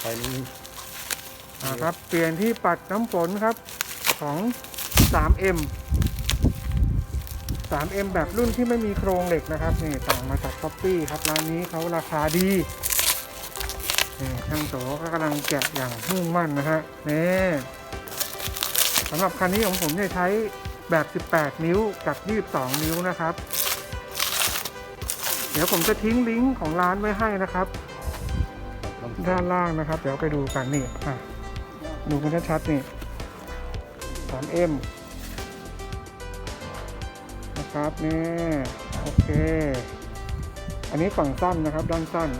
ไฟนี้อ่าครับ เปลี่ยนที่ปัดน้ำฝนครับของ 3M 3M แบบรุ่นที่ไม่มีโครงเหล็กนะครับนี่สั่งมาจากช้อปปี้ครับร้านนี้เขาราคาดีนี่ช่างโตก็กำลังแกะอย่างมุ่งมั่นนะฮะนี่สำหรับคันนี้ของผมเนี่ยใช้แบบ 18 นิ้วกับ 22 นิ้วนะครับ ดี๋ยวผมจะทิ้งลิงก์ของร้านไว้ให้นะครับ ด้านล่างนะครับ เดี๋ยวไปดูกันนี่อะดูกันชัดๆนี่ 3M นะครับนี่โอเค อันนี้ฝั่งสั้นนะครับ ด้านสั้น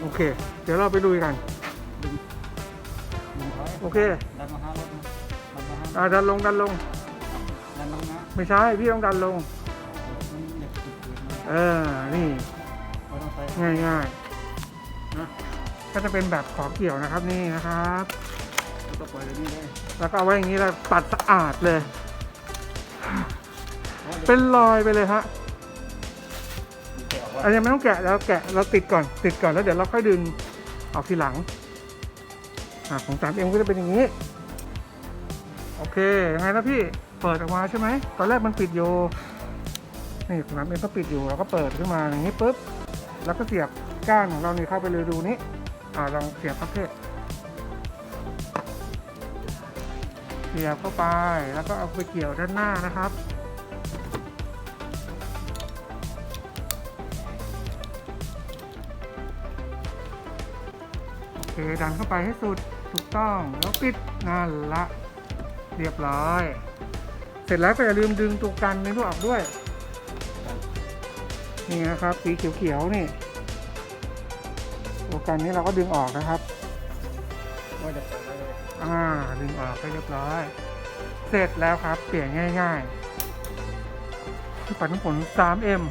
โอเค เดี๋ยวเราไปดูกัน โอเค ดันมาห้ารถนะดันมาห้าอ่าดันลงดันลง ดันลงนะ ไม่ใช่ พี่ต้องดันลง เออ นี่ไม่ต้องใส่ง่ายง่ายนะก็จะเป็นแบบขอเกี่ยวนะครับนี่นะครับไม่ต้องปล่อยเลยนี่เลยแล้วก็เอาไว้อย่างนี้แล้วปัดสะอาดเลย เป็นรอยไปเลยฮะอันนี้ไม่ต้องแกะแล้วแกะเราติดก่อน ติดก่อนแล้วเดี๋ยวเราค่อยดึงออกทีหลังอ่าของ 3M ก็จะเป็นอย่างนี้ โอเคยังไงนะพี่เปิดออกมาใช่ไหมตอนแรกมันปิดอยู่ นี่ของ 3M ก็ปิดอยู่เราก็เปิดขึ้นมาอย่างนี้ปุ๊บแล้วก็เสียบก้านของเราเนี่เข้าไปเลยดูนี้อ่าลองเสียบพักเทศเสียบเข้าไปแล้วก็เอาไปเกี่ยวด้านหน้านะครับโอเคดันเข้าไปให้สุดถูกต้องแล้วปิดนั่นละ เรียบร้อย เสร็จแล้วก็อย่าลืมดึงตัวกันในรูออกด้วย นี่นะครับ สีเขียวๆนี่ตัวกันนี้เราก็ดึงออกนะครับว่าจะปล่อยเลยอ่าดึงออกให้เรียบร้อย เสร็จแล้วครับ เปลี่ยนง่ายๆที่ปัดน้ำฝน 3M